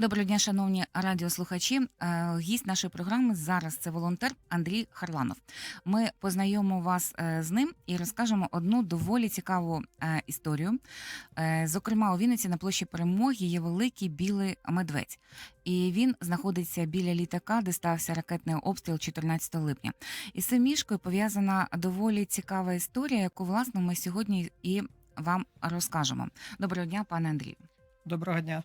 Доброго дня, шановні радіослухачі. Е, Гість нашої програми зараз це волонтер Андрій Харланов. Ми познайомимо вас е, з ним і розкажемо одну доволі цікаву е, історію. Зокрема, у Вінниці на площі перемоги є великий білий медведь, і він знаходиться біля літака, де стався ракетний обстріл 14 липня. І з цим мішкою пов'язана доволі цікава історія, яку власне ми сьогодні і вам розкажемо. Доброго дня, пане Андрію. Доброго дня.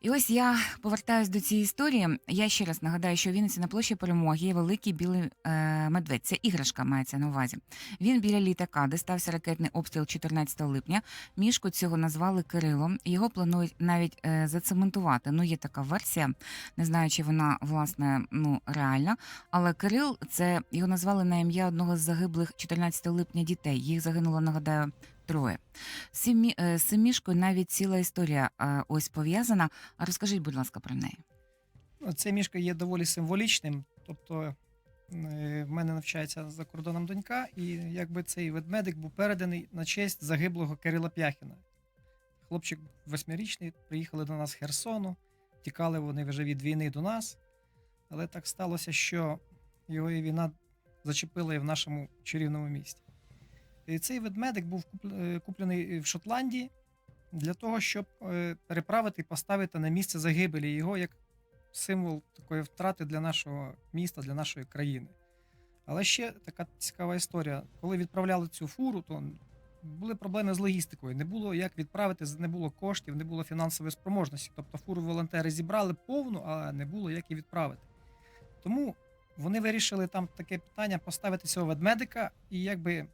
І ось я повертаюсь до цієї історії. Я ще раз нагадаю, що в Вінниці на площі перемоги є великий білий е, медведь. Це іграшка мається на увазі. Він біля літака, де стався ракетний обстріл 14 липня. Мішку цього назвали Кирилом. Його планують навіть е, зацементувати. Ну, є така версія, не знаю, чи вона власне ну реальна. Але Кирил це його назвали на ім'я одного з загиблих 14 липня дітей. Їх загинуло, нагадаю, троє. Е, з цим мішкою навіть ціла історія ось пов'язана. А розкажіть, будь ласка, про неї. Ну, Це мішка є доволі символічним. Тобто е, в мене навчається за кордоном донька, і якби цей ведмедик був переданий на честь загиблого Кирила Пяхіна. Хлопчик восьмирічний, приїхали до нас з Херсону, тікали вони вже від війни до нас. Але так сталося, що його і війна зачепила і в нашому чарівному місті. Цей ведмедик був е, куплений в Шотландії для того, щоб е, переправити і поставити на місце загибелі його як символ такої втрати для нашого міста, для нашої країни. Але ще така цікава історія. Коли відправляли цю фуру, то були проблеми з логістикою. Не було як відправити, не було коштів, не було фінансової спроможності. Тобто фуру волонтери зібрали повну, а не було як її відправити. Тому вони вирішили там таке питання поставити цього ведмедика, і якби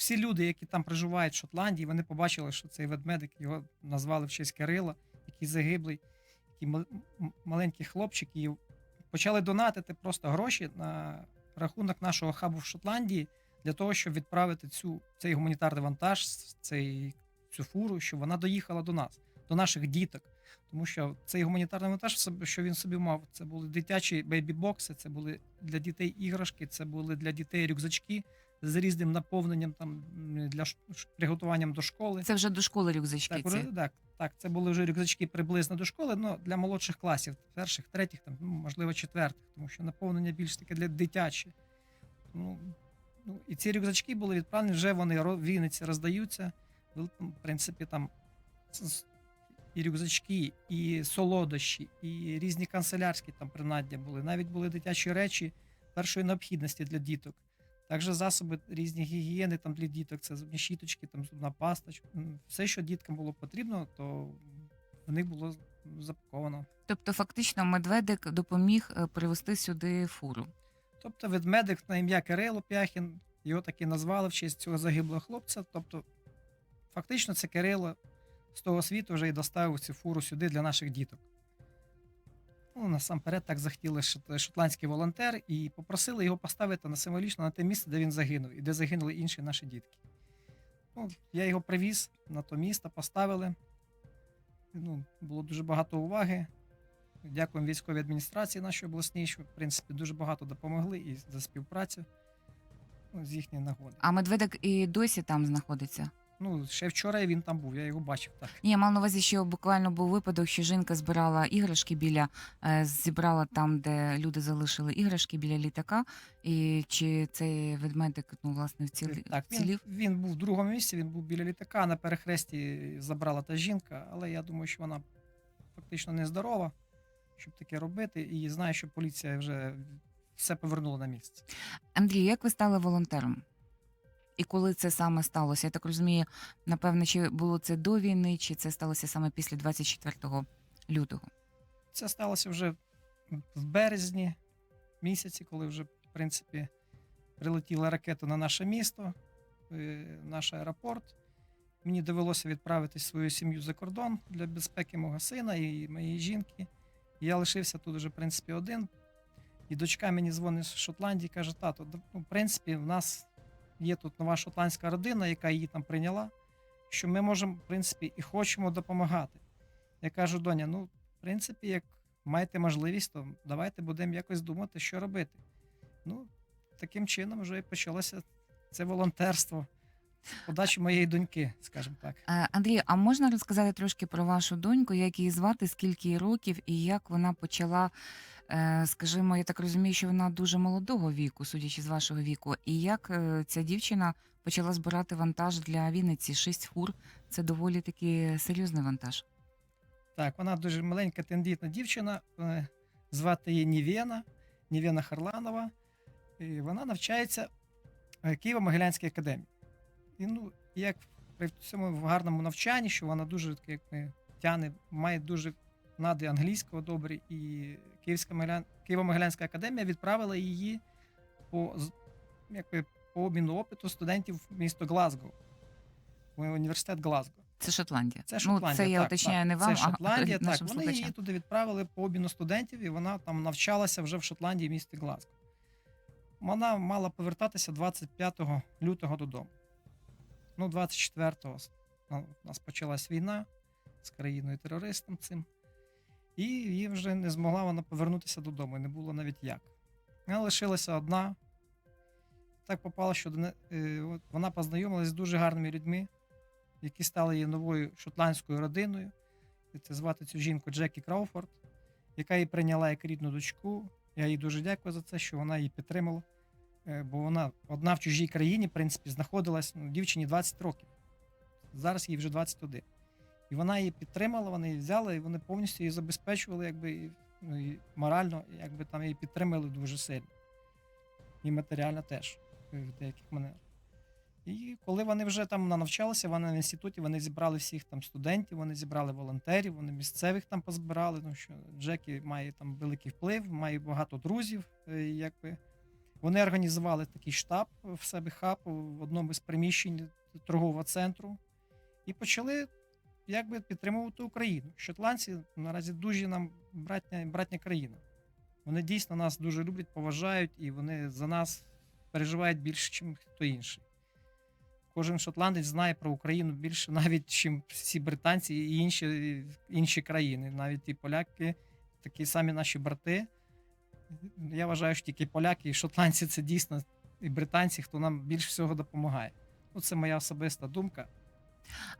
всі люди, які там проживають в Шотландії, вони побачили, що цей ведмедик його назвали в честь Кирила, який загиблий, який маленький хлопчик, і почали донатити просто гроші на рахунок нашого хабу в Шотландії для того, щоб відправити цю, цей гуманітарний вантаж, цей, цю фуру, щоб вона доїхала до нас, до наших діток. Тому що цей гуманітарний вантаж, що він собі мав, це були дитячі бейбі-бокси, це були для дітей іграшки, це були для дітей рюкзачки з різним наповненням там для приготуванням до школи. Це вже до школи рюкзачки. Так, ці. вже- так, так, це були вже рюкзачки приблизно до школи, але для молодших класів, перших, третіх, там, ну, можливо, четвертих, тому що наповнення більш таке для дитячі. Ну, ну, і ці рюкзачки були відправлені, вже вони в Вінниці роздаються. В в принципі, там і рюкзачки, і солодощі, і різні канцелярські там принаддя були. Навіть були дитячі речі першої необхідності для діток. Також засоби різні гігієни там для діток, це зубні щіточки, там зубна паста. Все, що діткам було потрібно, то в них було запаковано. Тобто, фактично, медведик допоміг е, привезти сюди фуру. Тобто ведмедик на ім'я Кирило Пяхін, його таки назвали в честь цього загиблого хлопця. Тобто, фактично, це Кирило з того світу вже і доставив цю фуру сюди для наших діток. Ну, насамперед так захотіли шотландський волонтер і попросили його поставити на символічно на те місце, де він загинув, і де загинули інші наші дітки. Ну, я його привіз на то місто, поставили. Ну, було дуже багато уваги. Дякуємо військовій адміністрації нашої обласній, що в принципі дуже багато допомогли і за співпрацю ну, з їхньої нагоди. А медведик і досі там знаходиться. Ну, ще вчора він там був, я його бачив так. Ні, я мав на увазі, що буквально був випадок, що жінка збирала іграшки біля е, зібрала там, де люди залишили іграшки біля літака. І чи цей ведмедик ну власне вцілів? так він, вцілів? він був в другому місці, він був біля літака, на перехресті забрала та жінка, але я думаю, що вона фактично нездорова, щоб таке робити, і знаю, що поліція вже все повернула на місце. Андрій, як ви стали волонтером? І коли це саме сталося? Я так розумію, напевно, чи було це до війни, чи це сталося саме після 24 лютого? Це сталося вже в березні місяці, коли вже, в принципі, прилетіла ракета на наше місто, е, наш аеропорт. Мені довелося відправити свою сім'ю за кордон для безпеки мого сина і моєї жінки. Я лишився тут вже, в принципі, один. І дочка мені дзвонить з Шотландії, каже: тато, ну, в принципі, в нас є тут нова шотландська родина, яка її там прийняла, що ми можемо, в принципі, і хочемо допомагати. Я кажу, доня, ну, в принципі, як маєте можливість, то давайте будемо якось думати, що робити. Ну, таким чином вже і почалося це волонтерство. Подачі моєї доньки, скажімо так. Е, Андрій, а можна розказати трошки про вашу доньку, як її звати, скільки років, і як вона почала, скажімо, я так розумію, що вона дуже молодого віку, судячи з вашого віку, і як е, ця дівчина почала збирати вантаж для Вінниці? Шість фур це доволі таки серйозний вантаж. Так, вона дуже маленька, тендітна дівчина. е, Звати її Нівена, Нівена Харланова. І вона навчається в Києво-Могилянській академії. І ну, як при цьому гарному навчанні, що вона дуже як ми, тяне, має дуже нади англійського добре, і Київська Могилян... Києво-Могилянська академія відправила її по, якби, по обміну опиту студентів в місто Глазго, в університет Глазго. Це Шотландія. Це Шотландія. Ну, це я так, уточняю так. не вам, Це Шотландія. а так, вони її туди відправили по обміну студентів, і вона там навчалася вже в Шотландії, в місті Глазго. Вона мала повертатися 25 лютого додому. Ну, 24-го ну, у нас почалась війна з країною терористом цим. І її вже не змогла вона повернутися додому, не було навіть як. Вона лишилася одна. Так попало, що е, вона познайомилася з дуже гарними людьми, які стали її новою шотландською родиною. Це звати цю жінку Джекі Крауфорд, яка її прийняла як рідну дочку. Я їй дуже дякую за це, що вона її підтримала. Е, Бо вона одна в чужій країні, в принципі, знаходилась ну, дівчині 20 років. Зараз їй вже 21. І вона її підтримала, вони її взяли, і вони повністю її забезпечували, якби ну, і морально, якби там її підтримали дуже сильно. І матеріально теж е, в деяких манерах. І коли вони вже там навчалися, вони в інституті, вони зібрали всіх там студентів, вони зібрали волонтерів, вони місцевих там позбирали. Тому що Джекі має там великий вплив, має багато друзів. е, Якби. Вони організували такий штаб в себе хаб в одному з приміщень торгового центру і почали якби підтримувати Україну. Шотландці наразі дуже нам братня, братня країна. Вони дійсно нас дуже люблять, поважають, і вони за нас переживають більше, ніж хто інший. Кожен шотландець знає про Україну більше, навіть ніж всі британці і інші, інші країни. Навіть і поляки, такі самі наші брати. Я вважаю, що тільки поляки і шотландці це дійсно і британці, хто нам більше всього допомагає. Ну, це моя особиста думка.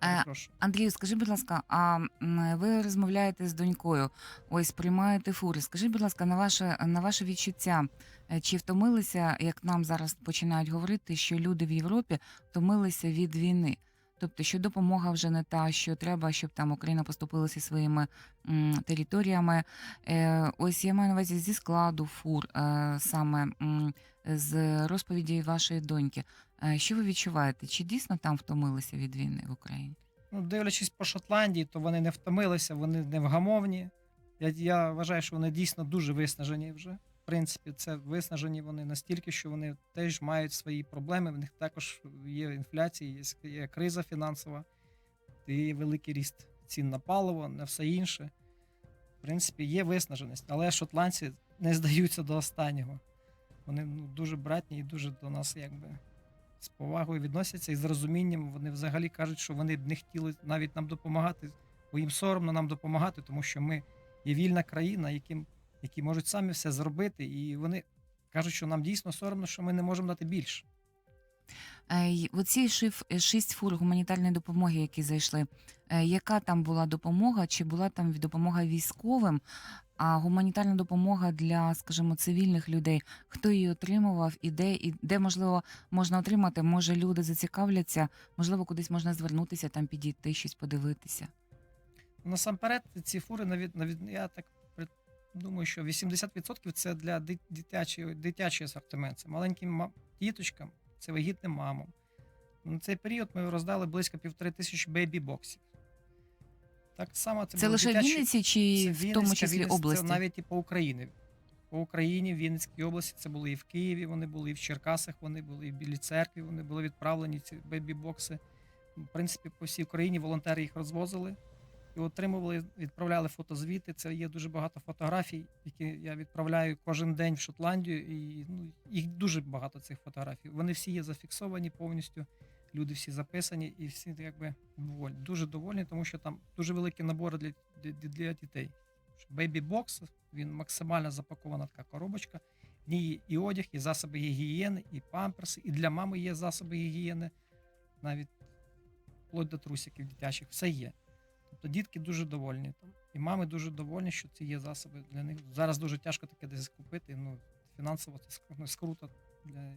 Е, Прошу. Андрію, скажи, будь ласка, а м, ви розмовляєте з донькою, ось приймаєте фури. Скажіть, будь ласка, на ваше на ваше відчуття, е, чи втомилися, як нам зараз починають говорити, що люди в Європі втомилися від війни? Тобто, що допомога вже не та, що треба, щоб там Україна поступилася своїми м, територіями. Е, ось я маю на увазі зі складу фур, е, саме м, з розповіді вашої доньки. Е, що ви відчуваєте? Чи дійсно там втомилися від війни в Україні? Ну, дивлячись по Шотландії, то вони не втомилися, вони невгамовні. Я, я вважаю, що вони дійсно дуже виснажені вже. В принципі, це виснажені вони настільки, що вони теж мають свої проблеми. В них також є інфляція, є, є криза фінансова, є великий ріст цін на паливо, на все інше. В принципі, є виснаженість, але шотландці не здаються до останнього. Вони ну, дуже братні і дуже до нас якби з повагою відносяться і з розумінням. Вони взагалі кажуть, що вони б не хотіли навіть нам допомагати, бо їм соромно нам допомагати, тому що ми є вільна країна, яким, які можуть самі все зробити, і вони кажуть, що нам дійсно соромно, що ми не можемо дати більше. Е, Оці шість фур гуманітарної допомоги, які зайшли. е, Яка там була допомога? Чи була там допомога військовим? А гуманітарна допомога для, скажімо, цивільних людей, хто її отримував і де, і де можливо можна отримати? Може, люди зацікавляться, можливо, кудись можна звернутися, там підійти, щось подивитися. Насамперед, ці фури навіть навіть я так думаю, що 80% це для ди- дитячої, асортимент. Це маленьким ма- діточкам, це вагітним мамам. На цей період ми роздали близько півтори тисячі бейбі-боксів. Так само це, Це лише в дитячі- Вінниці чи це в тому числі Вінниця, області? Це навіть і по Україні. По Україні, в Вінницькій області це були і в Києві, вони були, і в Черкасах, вони були, і в Білій церкві, вони були відправлені, ці бейбі-бокси. В принципі, по всій Україні волонтери їх розвозили і отримували, відправляли фотозвіти. Це є дуже багато фотографій, які я відправляю кожен день в Шотландію. І ну, їх дуже багато цих фотографій. Вони всі є зафіксовані повністю. Люди всі записані і всі якби доволі, дуже довольні, тому що там дуже великі набори для, для, для дітей. Бейбі бокс, він максимально запакована така коробочка. В ній є і одяг, і засоби гігієни, і памперси, і для мами є засоби гігієни, навіть вплоть до трусиків дитячих, все є. Тобто дітки дуже довольні там. І мами дуже довольні, що ці є засоби для них. Зараз дуже тяжко таке десь купити. Ну, фінансово це ну, скруто для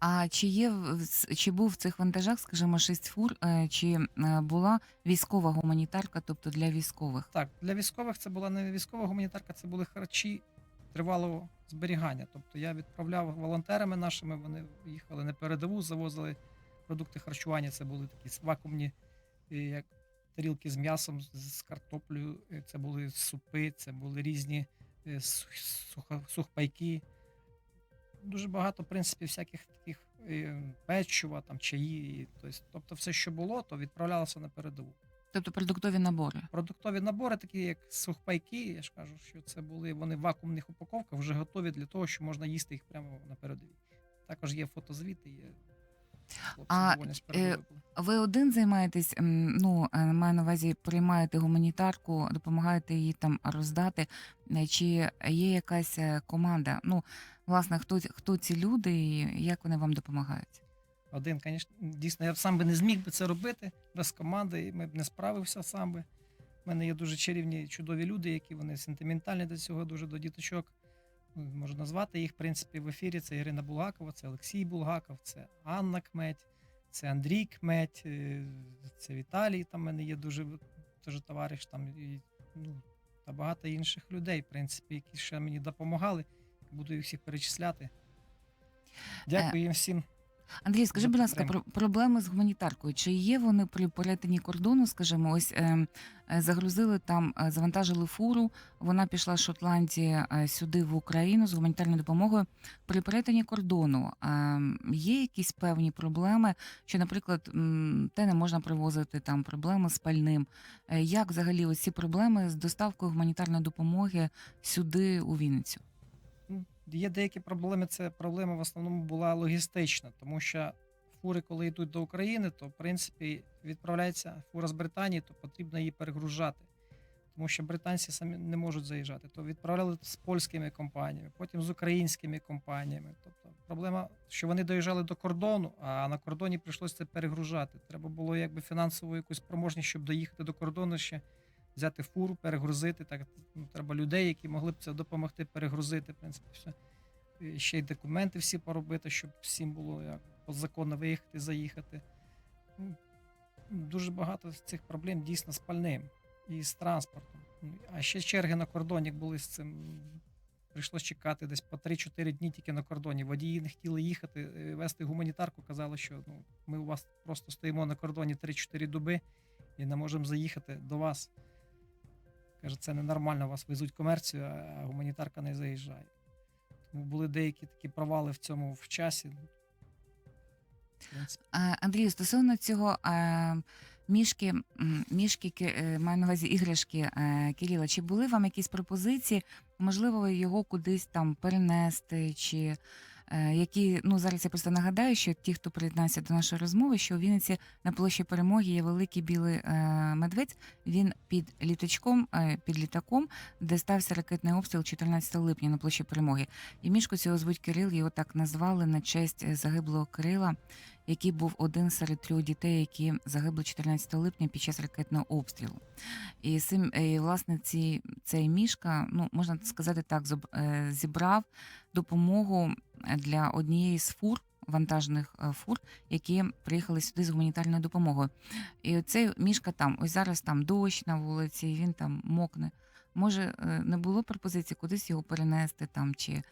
А чи є чи був в цих вантажах, скажімо, шість фур, е, чи е, була військова гуманітарка, тобто для військових? Так, для військових це була не військова гуманітарка, це були харчі тривалого зберігання. Тобто я відправляв волонтерами нашими, вони їхали на передову, завозили продукти харчування. Це були такі вакуумні, е, як тарілки з м'ясом, з- картоплею, це були супи, це були різні е, сух- суха- сухпайки. Дуже багато, в принципі, всяких таких е, печива, там, чаї. тобто, тобто все, що було, то відправлялося на передову. Тобто продуктові набори. Продуктові набори, такі як сухпайки, я ж кажу, що це були вони в вакуумних упаковках, вже готові для того, що можна їсти їх прямо на передовій. Також є фотозвіти, є хлопці А, були. Ви один займаєтесь, ну е, маю на увазі, приймаєте гуманітарку, допомагаєте її там роздати. е, Чи є якась е, команда? Ну, власне, хто хто ці люди і як вони вам допомагають? Один, звісно, дійсно, я сам би не зміг би це робити без команди, і ми б не справився сам би. У мене є дуже чарівні, чудові люди, які вони сентиментальні до цього, дуже до діточок. Ну, Можу назвати їх, в принципі, в ефірі. Це Ірина Булгакова, це Олексій Булгаков, це Анна Кметь, це Андрій Кметь, е, це Віталій. Там в мене є дуже теж товариш там і, ну, та багато інших людей, в принципі, які ще мені допомагали. Буду їх всіх перечисляти. Дякую їм всім. Андрій, скажи, будь ласка, про проблеми з гуманітаркою. Чи є вони при перетині кордону? Скажімо, ось е, е, загрузили там, е, завантажили фуру. Вона пішла з Шотландії е, сюди в Україну з гуманітарною допомогою. При перетині кордону е, є якісь певні проблеми, що, наприклад, те не можна привозити там проблеми з пальним. Е, Як взагалі ось ці проблеми з доставкою гуманітарної допомоги сюди у Вінницю? Є деякі проблеми. Це проблема в основному була логістична, тому що фури, коли йдуть до України, то в принципі відправляється фура з Британії, то потрібно її перегружати. Тому що британці самі не можуть заїжджати. То відправляли з польськими компаніями, потім з українськими компаніями. Тобто проблема, що вони доїжджали до кордону, а на кордоні прийшлося це перегружати. Треба було якби фінансову якусь спроможність, щоб доїхати до кордону ще взяти фуру, перегрузити. Так ну, треба людей, які могли б це допомогти перегрузити. В принципі, все. І ще й документи всі поробити, щоб всім було як законно виїхати, заїхати. Дуже багато з цих проблем дійсно з пальним і з транспортом. Ну, А ще черги на кордоні були з цим. Прийшлось чекати десь по 3-4 дні тільки на кордоні. Водії не хотіли їхати, е, вести гуманітарку. Казали, що ну, ми у вас просто стоїмо на кордоні 3-4 доби і не можемо заїхати до вас. Каже, це ненормально, вас везуть комерцію, а гуманітарка не заїжджає. Тому були деякі такі провали в цьому в часі. Е, Андрію, стосовно цього мішки, мішки е, маю на увазі іграшки е, Кирила, чи були вам якісь пропозиції, можливо, його кудись там перенести, чи які, ну зараз я просто нагадаю, що ті, хто приєднався до нашої розмови, що у Вінниці на площі перемоги є великий білий е, медведь. Він під літачком, е, під літаком, де стався ракетний обстріл 14 липня на площі перемоги. І мішку цього звуть Кирил, його так назвали на честь е, загиблого Кирила який був один серед трьох дітей, які загибли 14 липня під час ракетного обстрілу. І цим, і, власне, ці, цей мішка, ну можна сказати так, е, зібрав допомогу для однієї з фур. Вантажних е, фур, які приїхали сюди з гуманітарною допомогою. І цей мішка там, ось зараз там дощ на вулиці, він там мокне. Може, е, не було пропозиції кудись його перенести там, чи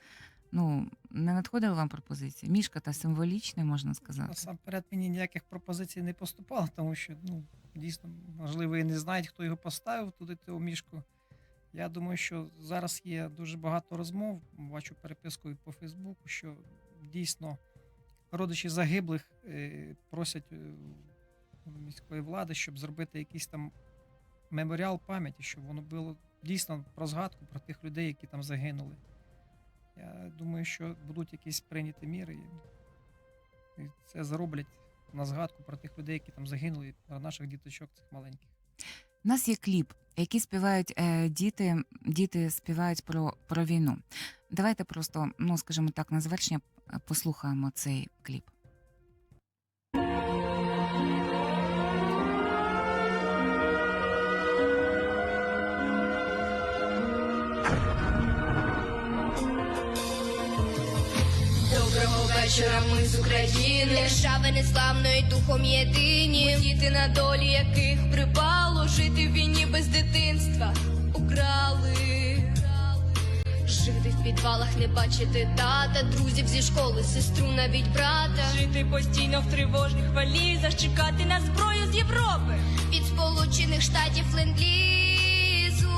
ну не надходили вам пропозиції? Мішка та символічний, можна сказати. насамперед мені ніяких пропозицій не поступало, тому що ну, дійсно, можливо, і не знають, хто його поставив туди ту мішку. Я думаю, що зараз є дуже багато розмов. Бачу переписку по Фейсбуку, що дійсно родичі загиблих е, просять е, міської влади, щоб зробити якийсь там меморіал пам'яті, щоб воно було дійсно про згадку про тих людей, які там загинули. Я думаю, що будуть якісь прийняті міри. і- це зроблять на згадку про тих людей, які там загинули, про наших діточок цих маленьких. У нас є кліп, який співають е, діти. Діти співають про про війну. Давайте просто, ну скажімо так, на завершення е, послухаємо цей кліп. Вечора, ми з України. Держави неславної духом єдині. Ми діти на долі, яких припало жити в війні без дитинства. Украли. Жити в підвалах, не бачити тата, друзів зі школи, сестру, навіть брата. Жити постійно в тривожних валізах, чекати на зброю з Європи. Від Сполучених Штатів ленд-лізу.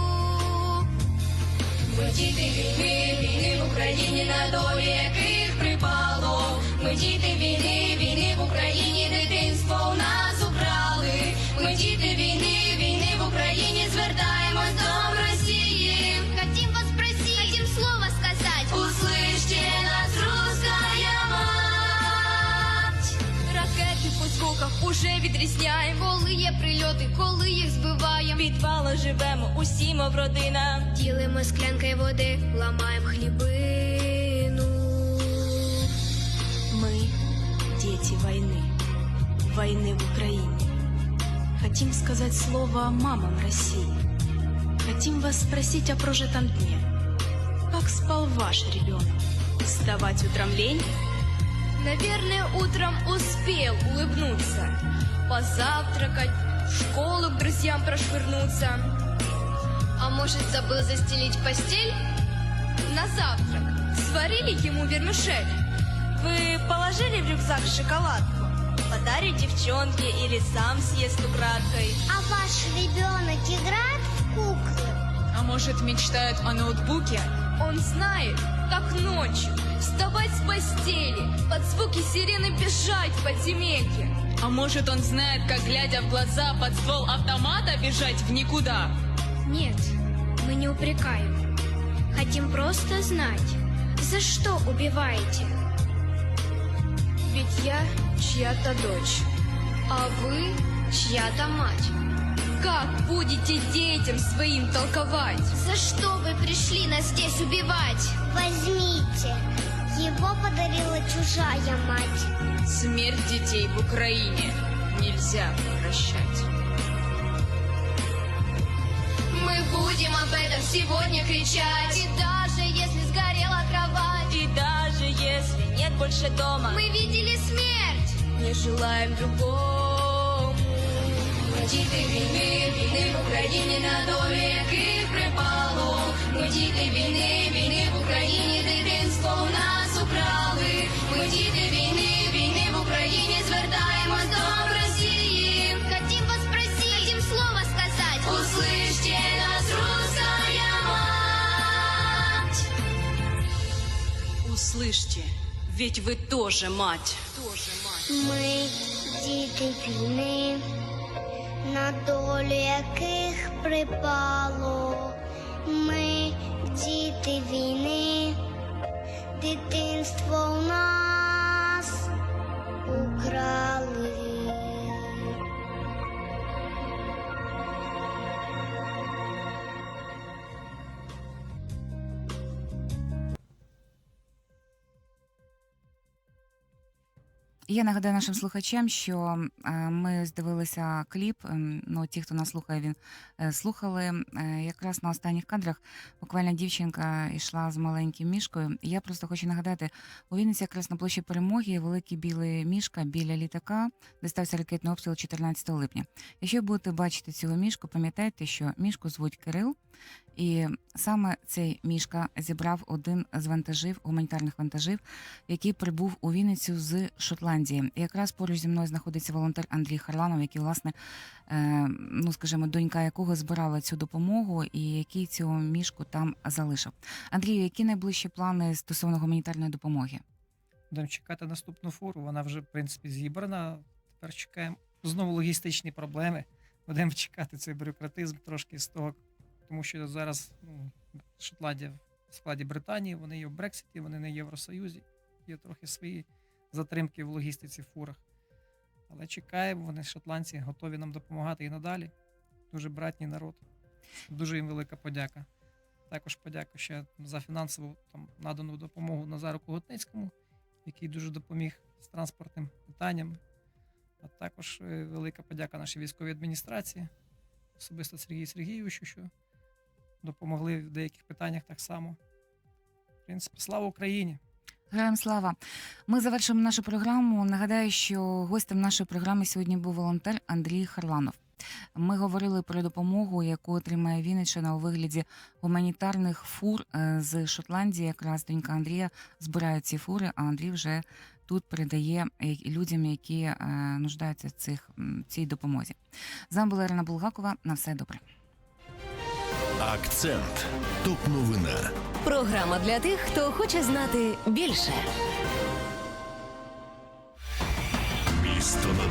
Ми діти війни, війни в Україні на долі яких припало. Ми діти війни, війни в Україні, дитинство у нас украли. Ми діти війни, війни в Україні, звертаємось до Росії. Хотим вас просить, хотим слово сказать. Услышьте нас, русская мать. Ракети по звуках уже відрізняємо. Коли є прильоти, коли їх збиваємо. В підвалах живемо, усі мов родина. Ділимо склянки води, ламаємо хлібину. Мы – дети войны, войны в Украине. Хотим сказать слово мамам России. Хотим вас спросить о прожитом дне. Как спал ваш ребенок? Вставать утром лень? Наверное, утром успел улыбнуться, позавтракать, в школу к друзьям прошвырнуться. А может, забыл застелить постель? На завтрак сварили ему вермишель. Вы положили в рюкзак шоколадку? Подарит девчонке или сам съест украдкой? А ваш ребенок играет в куклы? А может, мечтает о ноутбуке? Он знает, как ночью вставать с постели, под звуки сирены бежать в подземелье. А может, он знает, как, глядя в глаза, под ствол автомата бежать в никуда? Нет, мы не упрекаем. Хотим просто знать, за что убиваете. Ведь я чья-то дочь, а вы чья-то мать. Как будете детям своим толковать? За что вы пришли нас здесь убивать? Возьмите. Его подарила чужая мать. Смерть детей в Украине нельзя прощать. Мы будем об этом сегодня кричать. И даже больше дома, мы видели смерть. Не желаем другому. Ми діти війни, війни в Україні на долі яких припало. Ми діти війни, війни в Україні, дитинство у нас украли. Ми діти війни, війни в Україні, звертаємось до Росії. Хотим вас просить, хотим слово сказать. Услышьте нас, русская мать. Услышьте, ведь вы тоже мать. Тоже мать. Ми діти війни, на долю яких припало. Ми діти війни, дитинство у нас украли. Я нагадаю нашим слухачам, що е, ми здивилися кліп. ем, Ну, ті, хто нас слухає, він е, слухали. Е, Якраз на останніх кадрах буквально дівчинка йшла з маленьким мішкою. Я просто хочу нагадати, у Вінниці якраз на площі перемоги великий білий мішка біля літака, де стався ракетний обстріл 14 липня. Якщо будете бачити цього мішку, пам'ятайте, що мішку звуть Кирил. І саме цей мішка зібрав один з вантажів, гуманітарних вантажів, який прибув у Вінницю з Шотландії. І якраз поруч зі мною знаходиться волонтер Андрій Харланов, який, власне, е, ну скажімо, донька якого збирала цю допомогу і який цю мішку там залишив. Андрію, які найближчі плани стосовно гуманітарної допомоги? Будемо чекати наступну фуру. Вона вже, в принципі, зібрана. Тепер чекаємо знову логістичні проблеми. Будемо чекати цей бюрократизм трошки з того, тому що зараз ну, Шотландія в складі Британії, вони є в Брекситі, вони не в Євросоюзі. Є трохи свої затримки в логістиці в фурах. Але чекаємо, вони шотландці готові нам допомагати і надалі. Дуже братній народ. Дуже їм велика подяка. Також подяка ще за фінансову там надану допомогу Назару Коготницькому, який дуже допоміг з транспортним питанням. А також е, велика подяка нашій військовій адміністрації, особисто Сергію Сергійовичу, що допомогли в деяких питаннях так само. В принципі, слава Україні! Героям слава. Ми завершуємо нашу програму. Нагадаю, що гостем нашої програми сьогодні був волонтер Андрій Харланов. Ми говорили про допомогу, яку отримає Вінниччина у вигляді гуманітарних фур е, з Шотландії. Якраз донька Андрія збирає ці фури, а Андрій вже тут передає е, людям, які е, нуждаються в цих цій допомозі. З вами була Ірина Булгакова. На все добре. Акцент. Топ новина. Програма для тих, хто хоче знати більше. Місто над